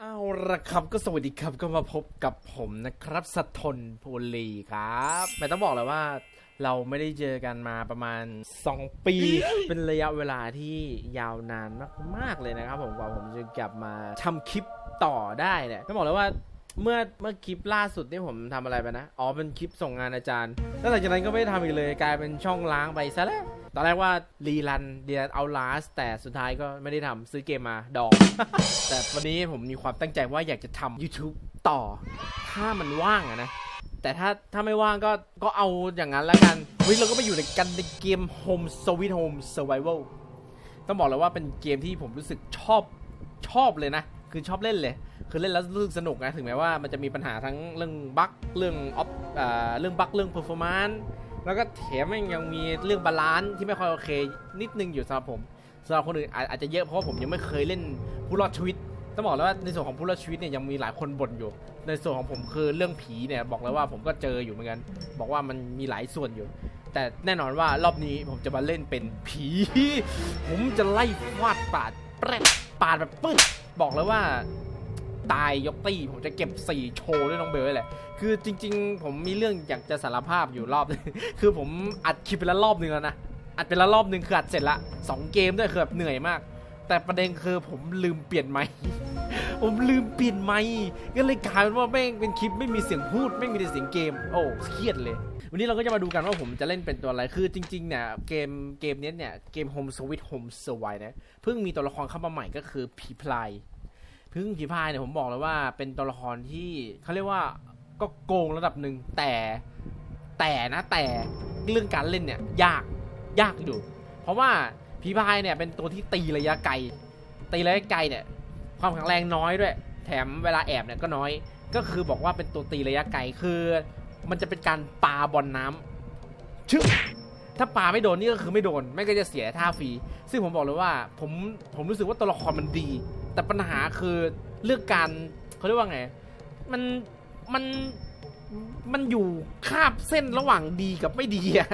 เอาละครับก็สวัสดีครับก็มาพบกับผมนะครับสะทนโพลีครับไม่ต้องบอกเลยว่าเราไม่ได้เจอกันมาประมาณ 2 ปี เป็นระยะเวลาที่ยาวนานมากๆเลยนะครับ ผมกว่าผมจะกลับมาทำคลิปต่อได้เนี่ยต้องบอกเลยว่าเมื่อเมื่อคลิปล่าสุดที่ผมทำอะไรไปนะ อ๋อเป็นคลิปส่งงานอาจารย์ แล้วหลังจากนั้นก็ไม่ได้ทำอีกเลย กลายเป็นช่องล้างไปซะแล้ว ตอนแรกว่ารีรันเดียเอาลาสแต่สุดท้ายก็ไม่ได้ทำซื้อเกมมาดอง แต่วันนี้ผมมีความตั้งใจว่าอยากจะทำ YouTube ต่อ ถ้ามันว่างอะนะ แต่ถ้าถ้าไม่ว่างก็ก็เอาอย่างนั้นแล้วกันเฮ้ยเราก็ไปอยู่ในกันในเกม Home Sweet Home Survival ต้องบอกเลยว่าเป็นเกมที่ผมรู้สึกชอบชอบเลยนะ คือชอบเล่นเลย คือเล่นแล้วรู้สึกสนุกนะ ถึงแม้ว่ามันจะมีปัญหาทั้งเรื่องบั๊กเรื่องออฟอ่าเรื่องบั๊กเรื่อง performance แแล้วก็แถมมันยังมีเรื่องบาลานซ์ที่ไม่ค่อยโอเค นิดนึงอยู่สำหรับผมสำหรับคนอื่นอาจจะเยอะเพราะว่าผมยังไม่เคยเล่นผู้รอดชีวิตต้องบอกเลยว่าในส่วนของผู้รอดชีวิตเนี่ยยังมีหลายคนบ่นอยู่ ในส่วนของผมคือเรื่องผีเนี่ยบอกเลยว่าผมก็เจออยู่เหมือนกัน บอกว่ามันมีหลายส่วนอยู่ แต่แน่นอนว่ารอบนี้ผมจะมาเล่นเป็นผี ผมจะไล่ฟาดปาดแปรดปาดแบบปึ๊ดบอกเลยว่า ตายยกตี้ผมจะเก็บ 4 โชว์ด้วยน้องเบลเลยแหละ คือจริง ๆ ผมมีเรื่องอยากจะสารภาพอยู่รอบ คือผมอัดคลิปไปแล้วรอบนึงแล้วนะ อัดไปแล้วรอบนึงคืออัดเสร็จละสองเกมด้วยคือแบบเหนื่อยมาก แต่ประเด็นคือผมลืมเปลี่ยนไมค์ผมลืมเปลี่ยนไมค์ก็เลยกลายเป็นว่าแม่งเป็นคลิปไม่มีเสียงพูดไม่มีแต่เสียงเกม โอ้เครียดเลย วันนี้เราก็จะมาดูกันว่าผมจะเล่นเป็นตัวอะไร คือจริงๆเนี่ยเกมเกมนี้เนี่ยเกม Home Sweet Home Survive นะ เพิ่งมีตัวละครเข้ามาใหม่ก็คือผีพลาย พึ่งผีพายเนี่ยผมบอกเลยว่าเป็นตัวละครที่เขาเรียกว่าก็โกงระดับหนึ่งแต่แต่นะแต่เรื่องการเล่นเนี่ยยากยากอยู่ เพราะว่าผีพายเนี่ยเป็นตัวที่ตีระยะไกล ตีระยะไกลเนี่ยความแข็งแรงน้อยด้วย แถมเวลาแอบเนี่ยก็น้อย ก็คือบอกว่าเป็นตัวตีระยะไกลคือ มันจะเป็นการปาบอลน้ำชึบถ้าปาไม่โดนนี่ก็คือไม่โดน ไม่ก็จะเสียท่าฟรี ซึ่งผมบอกเลยว่าผมผมรู้สึกว่าตัวละครมันดี แต่ปัญหาคือเรื่องการเขาเรียกว่าไง มันมันมันอยู่คาบเส้นระหว่างดีกับไม่ดีอะ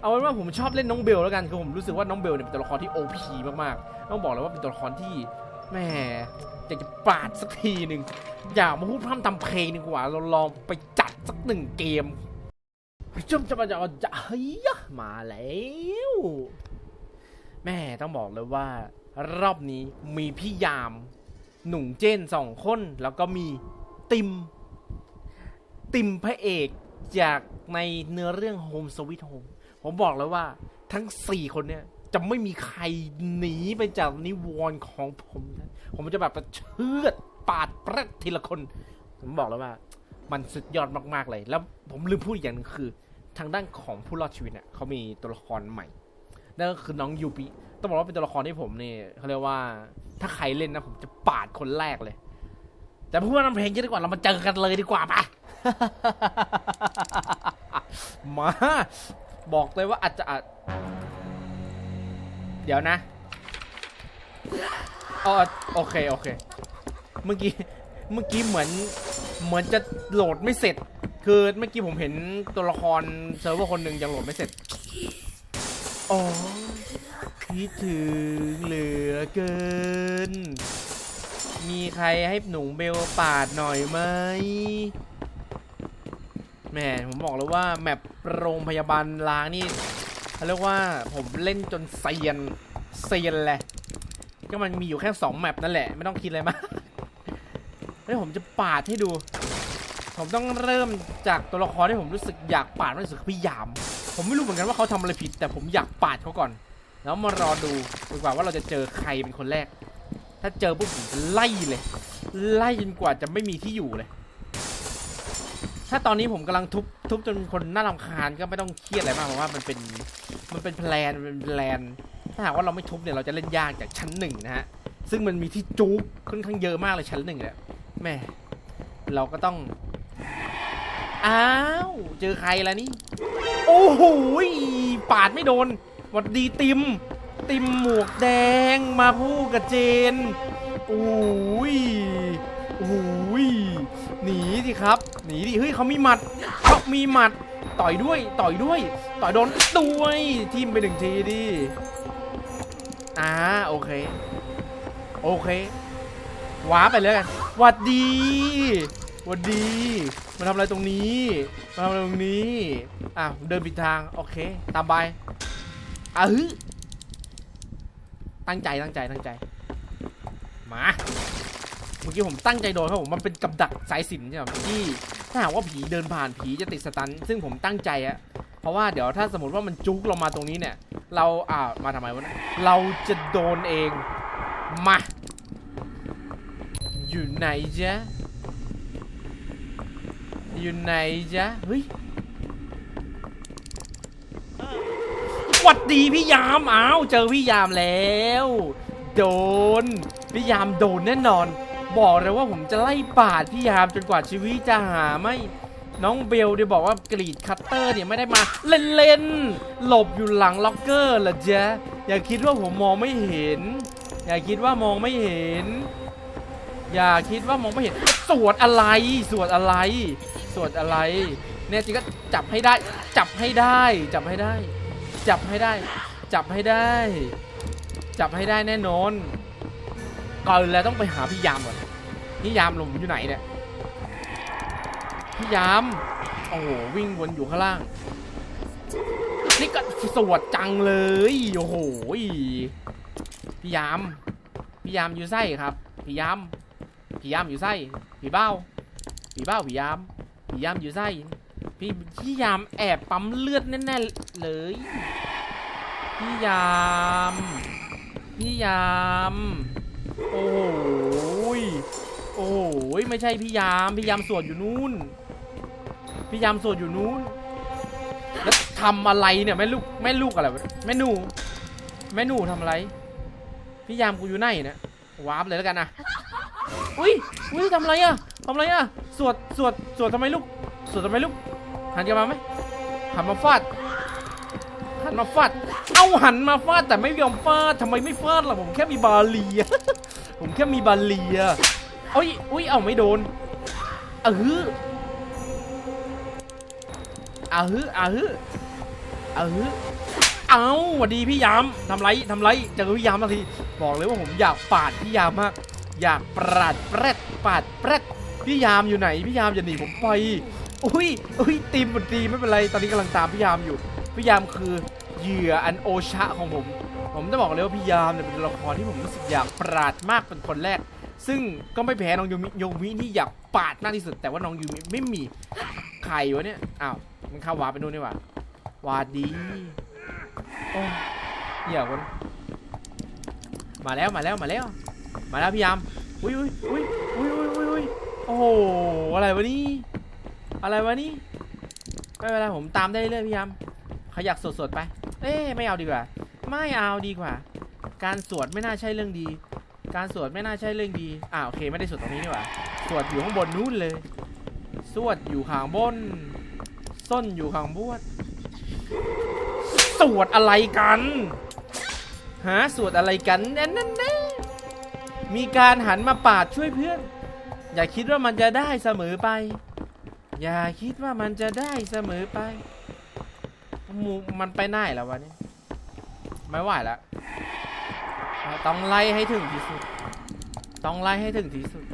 เอาเป็นว่าผมชอบเล่นน้องเบลแล้วกันคือผมรู้สึกว่าน้องเบลเนี่ยเป็นตัวละครที่ OP มากๆ ต้องบอกเลยว่าเป็นตัวละครที่แหม่อยากจะปาดสักทีหนึ่งอย่ามาพูดพร่ำทำเพลงดีกว่า เราลองไปจัดสักหนึ่งเกมจมจะมาจะจะเฮ้ยมาแล้วแม่ต้องบอกเลยว่า รอบนี้มีพี่ยาม หนุ่งเจนสองคน แล้วก็มีติม ติมพระเอกจากในเนื้อเรื่อง Home Sweet Home ผมบอกเลยว่าทั้ง4คนเนี่ยจะไม่มีใครหนีไปจากนิวรณ์ของผมนะผมจะแบบเชือดปาดปรดทีละคน ผมบอกเลยว่า มันสุดยอดมากๆเลย แล้วผมลืมพูดอีกอย่างหนึงคือ ทางด้านของผู้รอดชีวิตเนี่ยเขามีตัวละครใหม่นั่นก็คือน้องยูปิ ต้องบอกว่าเป็นตัวละครที่ผมนี่เขาเรียกว่าถ้าใครเล่นนะผมจะปาดคนแรกเลย แต่พูดว่าน้ำเพลงเยอะดีกว่าเรามาเจอกันเลยดีกว่าปะมาบอกเลยว่าอาจจะอาจเดี๋ยวนะอ๋อโอเคโอเค เมื่อกี้เมื่อกี้เหมือนเหมือนจะโหลดไม่เสร็จ คือเมื่อกี้ผมเห็นตัวละครเซิร์ฟเวอร์คนหนึ่งยังโหลดไม่เสร็จอ๋อ คิดถึงเหลือเกิน มีใครให้หนูเบลปาดหน่อยไหมแหมผมบอกเลยว่าแมปโรงพยาบาลล้างนี่เขาเรียกว่าผมเล่นจนเซียนเซียนแหละก็มันมีอยู่แค่สองแมปนั่นแหละ ไม่ต้องคิดอะไรมากเฮ้ยผมจะปาดให้ดู ผมต้องเริ่มจากตัวละครที่ผมรู้สึกอยากปาดมากที่สุดคือพี่ยาม ผมไม่รู้เหมือนกันว่าเขาทำอะไรผิด แต่ผมอยากปาดเขาก่อน แล้วมารอดูดีกว่าว่าเราจะเจอใครเป็นคนแรก ถ้าเจอปุ๊บผมจะไล่เลย ไล่จนกว่าจะไม่มีที่อยู่เลย ถ้าตอนนี้ผมกำลังทุบทุบจนคนน่ารำคาญก็ไม่ต้องเครียดอะไรมากเพราะว่ามันเป็นมันเป็นแพลนเป็นแพลนถ้าหากว่าเราไม่ทุบเนี่ยเราจะเล่นยากจากชั้นหนึ่งนะฮะซึ่งมันมีที่จุกค่อนข้างเยอะมากเลยชั้นหนึ่งเนี่ยแม่เราก็ต้องอ้าวเจอใครแล้วนี่ โอ้โหปาดไม่โดน วัดดีติม ติมหมวกแดงมาพูดกับเจนโอ้ยโอ้ยหนีสิครับหนีดิเฮ้ยเขามีหมัดเขามีหมัดต่อยด้วยต่อยด้วย ต่อยโดนด้วยทิมไปหนึ่งทีดิอ่าโอเค โอเคว้าไปเลยกันหวัดดีหวัดดี มาทำอะไรตรงนี้ มาทำอะไรตรงนี้ อะ เดินผิดทาง โอเค ตามไป อะฮึตั้งใจตั้งใจตั้งใจ มา เมื่อกี้ผมตั้งใจโดนครับผมมันเป็นกับดักสายสินใช่ไหมที่ถ้าหากว่าผีเดินผ่านผีจะติดสตัน ซึ่งผมตั้งใจอะเพราะว่าเดี๋ยวถ้าสมมติว่ามันจุกเรามาตรงนี้เนี่ย เราอ่ามาทำไมวะนะเราจะโดนเอง มา อยู่ไหนจ๊ะอยู่ไหนจ๊ะเฮ้ย วัดดีพี่ยามอ้าวเจอพี่ยามแล้ว โดน พี่ยามโดนแน่นอน บอกเลยว่าผมจะไล่ปาดพี่ยามจนกว่าชีวิตจะหาไม่น้องเบลเดี๋ยวบอกว่ากรีดคัตเตอร์เนี่ยไม่ได้มาเล่นๆ หลบอยู่หลังล็อกเกอร์เหรอจ๊ะอย่าคิดว่าผมมองไม่เห็น อย่าคิดว่ามองไม่เห็น อย่าคิดว่ามองไม่เห็น สวดอะไร สวดอะไร สวดอะไรเนี่ยจริงก็จับให้ได้ จับให้ได้ จับให้ได้ จับให้ได้ จับให้ได้ จับให้ได้แน่นอน ก่อนอื่นแล้วต้องไปหาพี่ยามก่อนพี่ยามหลงอยู่ไหนเนี่ยพี่ยาม โอ้โหวิ่งวนอยู่ข้างล่าง นี่ก็สวดจังเลย โอ้โหพี่ยาม พี่ยามอยู่ไส้ครับ พี่ยาม พี่ยามอยู่ไส้ พี่เบ้า พี่เบ้าพี่ยาม พี่ยามอยู่ไส้ พี่พี่ยามแอบปั๊มเลือดแน่ๆเลยพี่ยามพี่ยาม โอ้โยโอ้โยไม่ใช่พี่ยามพี่ยามสวดอยู่นู้นพี่ยามสวดอยู่นู้นแล้วทำอะไรเนี่ยแม่ลูกแม่ลูกอะไรแม่หนูแม่หนูทำอะไร พี่ยามกูอยู่ไหนเนี่ยวาร์ปเลยแล้วกันนะอุ้ยอุ้ยทำอะไรอะทำอะไรอะสวดสวดสวดทำไมลูกสวดทำไมลูก หันกลับมาไหมหันมาฟาด หันมาฟาด เอาหันมาฟาดแต่ไม่ยอมฟาดทำไมไม่ฟาดล่ะผมแค่มีบาเลีย ผมแค่มีบาเลียโอ้ยอุ้ยเอาไม่โดนเอออาฮึอาฮึอาฮึเอาสวัสดีพี่ยามทำไรทำไรเจอพี่ยามสักทีบอกเลยว่าผมอยากปาดพี่ยามมาก อยากปาดแปรดปาดแปรดพี่ยามอยู่ไหนพี่ยามอย่าหนีผมไป อุ้ยอุ้ยตีมบนตีไม่เป็นไร ตอนนี้กำลังตามพี่ยามอยู่ พี่ยามคือเหยื่ออันโอชะของผม ผมจะบอกเลยว่าพี่ยามเนี่ยเป็นตัวละครที่ผมรู้สึกอยากปราดมากเป็นคนแรก ซึ่งก็ไม่แพ้น้องยูมิยูมิที่อยากปาดมากที่สุด แต่ว่าน้องยูมิไม่มีใครวะเนี่ย อ้าว มันเข้าวาร์ปไปนู่นนี่หว่าวาดีโอ้เหี้ยคนมาแล้วมาแล้วมาแล้ว มาแล้วพี่ยาม อุ้ยอุ้ยอุ้ยอุ้ยอุ้ยอุ้ยอุ้ยโอ้โห อะไรวะนี่ อะไรวะนี่ไม่เป็นไรผมตามได้เรื่อยพี่ยามขยักสดๆไป เอ้ไม่เอาดีกว่า ไม่เอาดีกว่า การสวดไม่น่าใช่เรื่องดี การสวดไม่น่าใช่เรื่องดีอ่าโอเคไม่ได้สวดตรงนี้นี่หว่าสวดอยู่ข้างบนนู้นเลย สวดอยู่ข้างบน ส้นอยู่ข้างบนสวดอะไรกันฮะสวดอะไรกันแน่นแน่มีการหันมาปาดช่วยเพื่อน อย่าคิดว่ามันจะได้เสมอไป อย่าคิดว่ามันจะได้เสมอไปมูมันไปไหนแล้ววะเนี่ยไม่ไหวแล้ว ต้องไล่ให้ถึงที่สุด ต้องไล่ให้ถึงที่สุด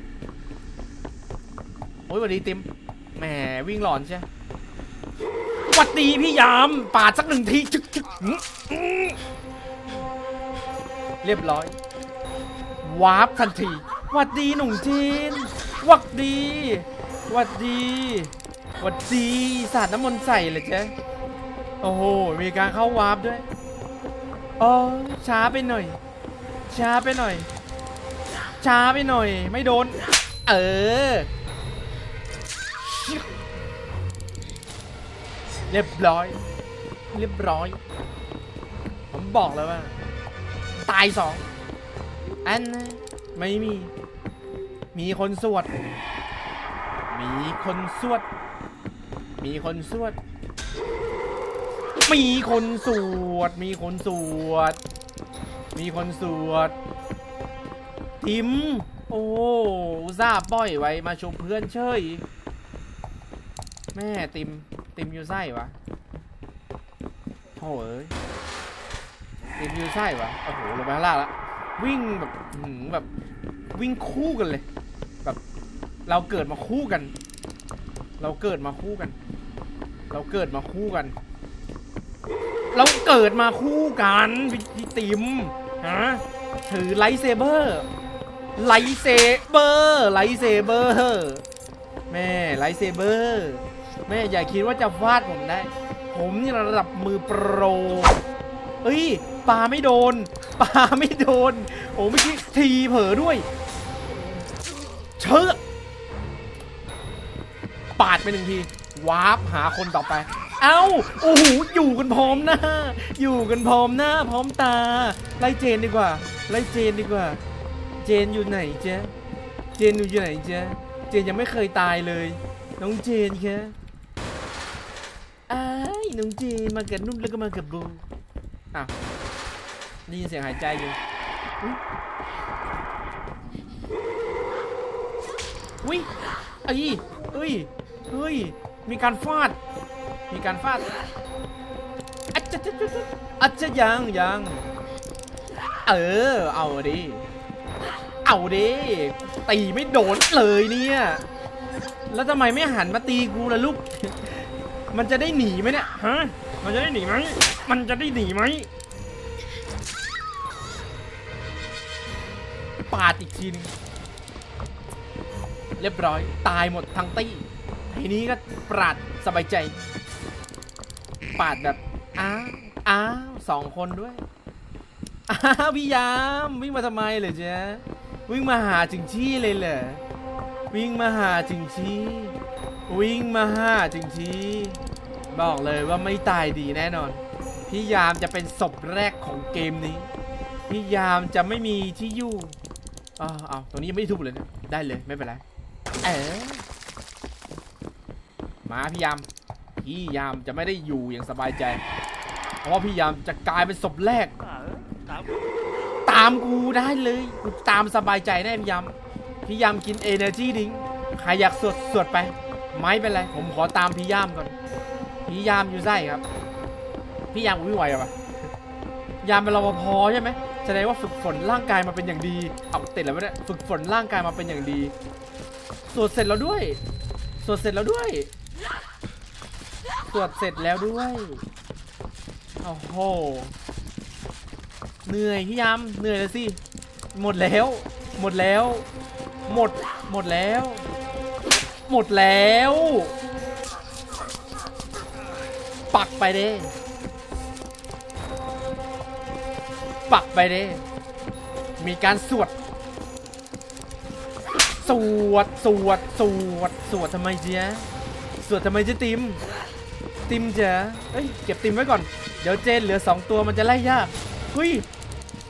โอ้ยสวัสดีติม แหมวิ่งหลอนใช่หวัดดีพี่ยาม ปาดสักหนึ่งทีจึกจึกเรียบร้อย วาร์ปทันที วัดดีหนุ่มจีน วัดดี หวัดดีหวัดดีสาดน้ำมนต์ใส่เลยเจ๊โอ้โห มีการเข้าวาร์ปด้วยอ๋อช้าไปหน่อย ช้าไปหน่อย ช้าไปหน่อย ไม่โดน เออ เรียบร้อย เรียบร้อย ผมบอกเลยว่า ตายสอง อัน ไม่มี มีคนสวด มีคนสวด มีคนสวด มีคนสวด มีคนสวด มีคนสวด ทิม โอ้อุตส่าห์ปล่อยไว้มาชมเพื่อนเฉยแม่ติม ติมอยู่ไส้วะโถ่เอ้ยติมอยู่ไส้วะโอ้โหลงไปข้างล่างละวิ่งแบบแบบ วิ่งคู่กันเลย เราเกิดมาคู่กัน เราเกิดมาคู่กัน เราเกิดมาคู่กัน เราเกิดมาคู่กันพี่ติ๋มฮะถือไลท์เซเบอร์ไลท์เซเบอร์ไลท์เซเบอร์แม่ไลท์เซเบอร์แม่อย่าคิดว่าจะฟาดผมได้ ผมนี่ระดับมือโปรเอ้ยปลาไม่โดนปลาไม่โดนโอ้เมื่อกี้ทีเผลอด้วย เชิดปาด ไปหนึ่งทีวาร์ปหาคนต่อไป เอ้าโอ้โหอยู่กันพร้อมหน้า อยู่กันพร้อมหน้า พร้อมตา ไล่เจนดีกว่า ไล่เจนดีกว่า เจนอยู่ไหนเจ๊เจนอยู่ไหนเจ๊เจนยังไม่เคยตายเลย น้องเจนแค่ไอ้น้องเจนมากับนุ่นแล้วก็มากับโบอะได้ยินเสียงหายใจอยู่อุ๊ยอุ้ยไอ้ยเอ้ย เฮ้ย มีการฟาด มีการฟาดอัจจะจะอัจจะยังยังเออ เอาดิ เอาดิตีไม่โดนเลยเนี่ย แล้วทำไมไม่หันมาตีกูล่ะลูก มันจะได้หนีไหมเนี่ย ฮะ มันจะได้หนีไหม มันจะได้หนีไหมปาดอีกทีหนึงเรียบร้อย ตายหมดทั้งตี้ ทีนี้ก็ปราดสบายใจ ปาดแบบอ้าวอ้าวสองคนด้วยอ้าวพี่ยามวิ่งมาทำไมเหรอจ๊ะวิ่งมาหาถึงที่เลยเหรอวิ่งมาหาถึงที่ วิ่งมาหาถึงที่ บอกเลยว่าไม่ตายดีแน่นอน พี่ยามจะเป็นศพแรกของเกมนี้ พี่ยามจะไม่มีที่อยู่อ้าวเอาตรงนี้ยังไม่ทุบเลยนะได้เลยไม่เป็นไรเออ มาพี่ยาม พี่ยามจะไม่ได้อยู่อย่างสบายใจ เพราะว่าพี่ยามจะกลายเป็นศพแรก ตามกูได้เลยกูตามสบายใจแน่พี่ยามพี่ยามกิน Energy ดิ้งใครอยากสวดสวดไป ไม่เป็นไร ผมขอตามพี่ยามก่อน พี่ยามอยู่ไส้ครับ พี่ยามอุ้ยไหวอปะยามเป็นรปภใช่ไหมแสดงว่าฝึกฝนร่างกายมาเป็นอย่างดีเอาติดแล้วไม่ได้ฝึกฝนร่างกายมาเป็นอย่างดี สวดเสร็จแล้วด้วย สวดเสร็จแล้วด้วย สวดเสร็จแล้วด้วยโอ้โห เหนื่อยพี่ยามเหนื่อยเลยสิ หมดแล้ว หมดแล้ว หมด หมดแล้ว หมดแล้ว ปักไปเด้ ปักไปเด้ มีการสวด สวด สวด สวด สวดทำไมเจ๊ะ วดทำไมจ๊ติม ติมจ๊ะเอ้ยเก็บติมไว้ก่อน เดี๋ยวเจนเหลือสองตัวมันจะไล่ยากเฮ้ย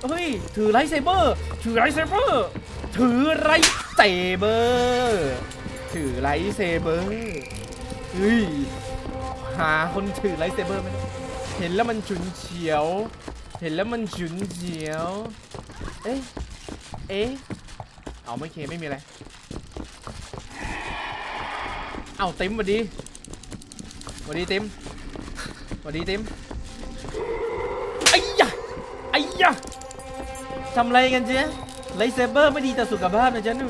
เฮ้ย ถือไลท์เซเบอร์ ถือไลท์เซเบอร์ ถือไลท์เซเบอร์ ถือไลท์เซเบอร์เฮ้ย หาคนถือไลท์เซเบอร์ไหมเห็นแล้วมันฉุนเฉียว เห็นแล้วมันฉุนเฉียว เอ๊ะ เอ๊ะ เอาไม่เคไม่มีอะไร เอาเติมสวัสดีสวัสดีเติมสวัสดีเติมไอ้ยะไอ้ยะทำไรกันเจ๊ไลเซเบอร์ไม่ดีต่อสุขภาพนะจ๊ะหนู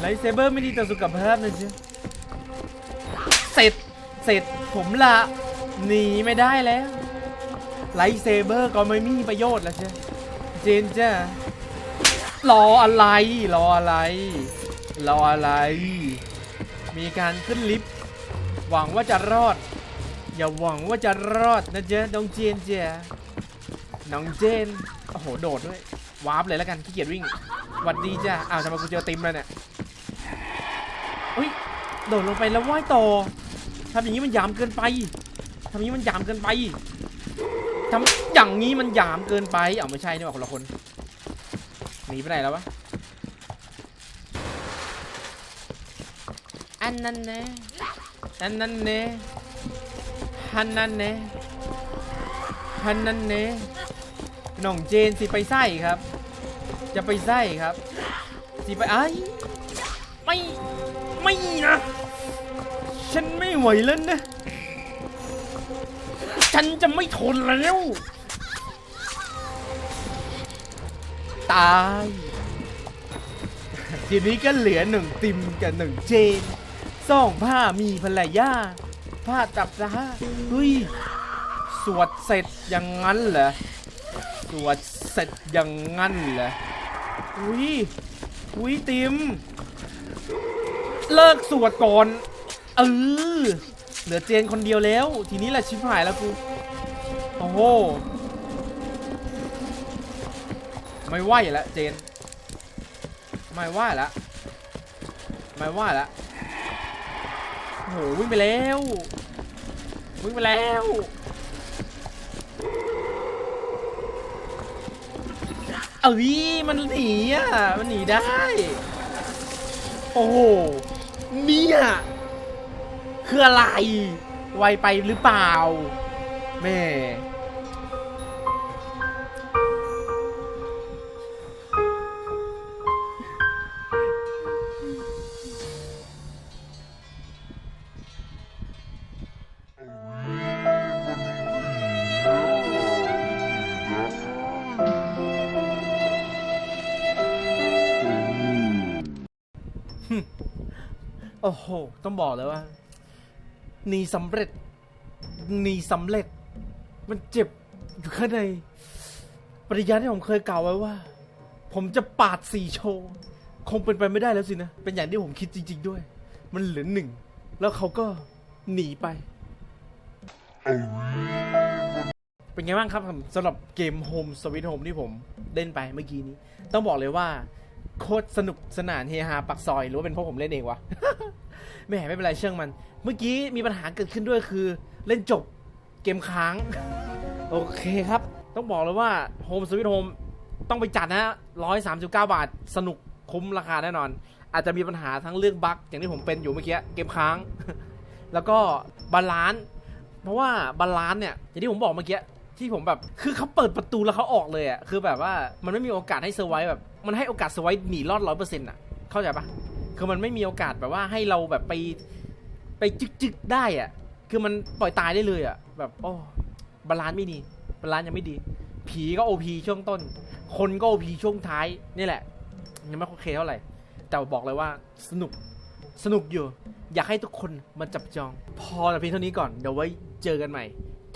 ไลเซเบอร์ไม่ดีต่อสุขภาพนะจ๊ะเสร็จเสร็จผมละหนีไม่ได้แล้วไลเซเบอร์ก็ไม่มีประโยชน์แล้วจ๊เจนจ้ะรออะไร รออะไร รออะไร มีการขึ้นลิฟต์หวังว่าจะรอด อย่าหวังว่าจะรอดนะเจ๊น้องเจนเจ๊น้องเจนโอ้โหโดดด้วยวาร์ปเลยแล้วกันขี้เกียจวิ่งหวัดดีจ้ะอ้าวทำไมกูเจอติมแล้วเนี่ยเฮ้ยโดดลงไปแล้วว่ายต่อทำอย่างนี้มันหยามเกินไปทำอย่างนี้มันหยามเกินไปทำอย่างนี้มันหยามเกินไปเอ้าไม่ใช่นี่หว่าคนละคนหนีไปไหนแล้ววะ อันนั้นแน่อันนั้นแน่ฮันนั้นแน่ฮันนั้นแน่น้องเจนสิไปไส้ครับ จะไปไส้ครับ สิไปไอ้ไม่ไม่นะ ฉันไม่ไหวแล้วนะ ฉันจะไม่ทนแล้ว ตาย ทีนี้ก็เหลือหนึ่งติมกับหนึ่งเจน สองผ้ามีภรรยาผ้าจับซะเฮ้ย สวดเสร็จอย่างนั้นเหรอ สวดเสร็จอย่างนั้นเหรอ อุ้ย อุ้ยติม เลิกสวดก่อน เออ เหลือเจนคนเดียวแล้ว ทีนี้แหละชิบหายแล้วกู โอ้โห ไม่ไหวแล้วเจน ไม่ไหวแล้วไม่ไหวแล้ว โอ้โหวิ่งไปแล้ววิ่งไปแล้วเอ้ยมันหนีอะมันหนีได้ โอ้โหเนี่ยคืออะไร ไวไปหรือเปล่าแม่ โอ้โห ต้องบอกเลยว่าหนีสำเร็จหนีสำเร็จ มันเจ็บอยู่ข้างใน ปริญญาที่ผมเคยกล่าวไว้ว่า ผมจะปาดสี่โชว์ คงเป็นไปไม่ได้แล้วสินะ เป็นอย่างที่ผมคิดจริง ๆด้วย มันเหลือหนึ่ง แล้วเขาก็หนีไป เป็นไงบ้างครับสำหรับเกม Home Sweet Home ที่ผมเล่นไปเมื่อกี้นี้ ต้องบอกเลยว่า โคตรสนุกสนานเฮฮาปักซอยหรือว่าเป็นเพราะผมเล่นเองวะไม่ไม่เป็นไรเชื่องมัน เมื่อกี้มีปัญหาเกิดขึ้นด้วยคือ เล่นจบเกมค้าง โอเคครับ ต้องบอกเลยว่า Home Sweet Home ต้องไปจัดนะร้อยสามสิบเก้าบาท สนุกคุ้มราคาแน่นอน อาจจะมีปัญหาทั้งเรื่องบั๊กอย่างที่ผมเป็นอยู่เมื่อกี้เกมค้าง แล้วก็บาลานซ์เพราะว่าบาลานซ์เนี่ยอย่างที่ผมบอกเมื่อกี้ที่ผมแบบคือเขาเปิดประตูแล้วเขาออกเลยอะคือแบบว่ามันไม่มีโอกาสให้เซอร์ไวแบบ มันให้โอกาสเซอร์ไวหนีรอดร้อยเปอร์เซ็นต์อะ เข้าใจปะคือมันไม่มีโอกาสแบบว่าให้เราแบบไปไปจึกจึกๆได้อะ คือมันปล่อยตายได้เลยอะ แบบโอ้บาลานซ์ไม่ดีบาลานซ์ยังไม่ดี ผีก็โอพีช่วงต้น คนก็โอพีช่วงท้ายนี่แหละ ยังไม่โอเคเท่าไหร่ แต่บอกเลยว่าสนุกสนุกอยู่ อยากให้ทุกคนมาจับจอง พอแต่เพียงเท่านี้ก่อน เดี๋ยวไว้เจอกันใหม่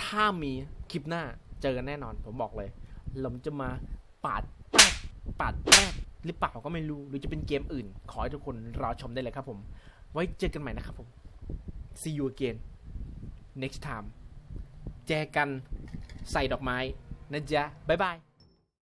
ถ้ามีคลิปหน้าเจอกันแน่นอน ผมบอกเลย เราจะมาปาด ป๊ดปาดแป๊ดหรือเปล่าก็ไม่รู้ หรือจะเป็นเกมอื่น ขอให้ทุกคนรอชมได้เลยครับผม ไว้เจอกันใหม่นะครับผม see you again next time แจกันใส่ดอกไม้นะจ๊ะบ๊ายบาย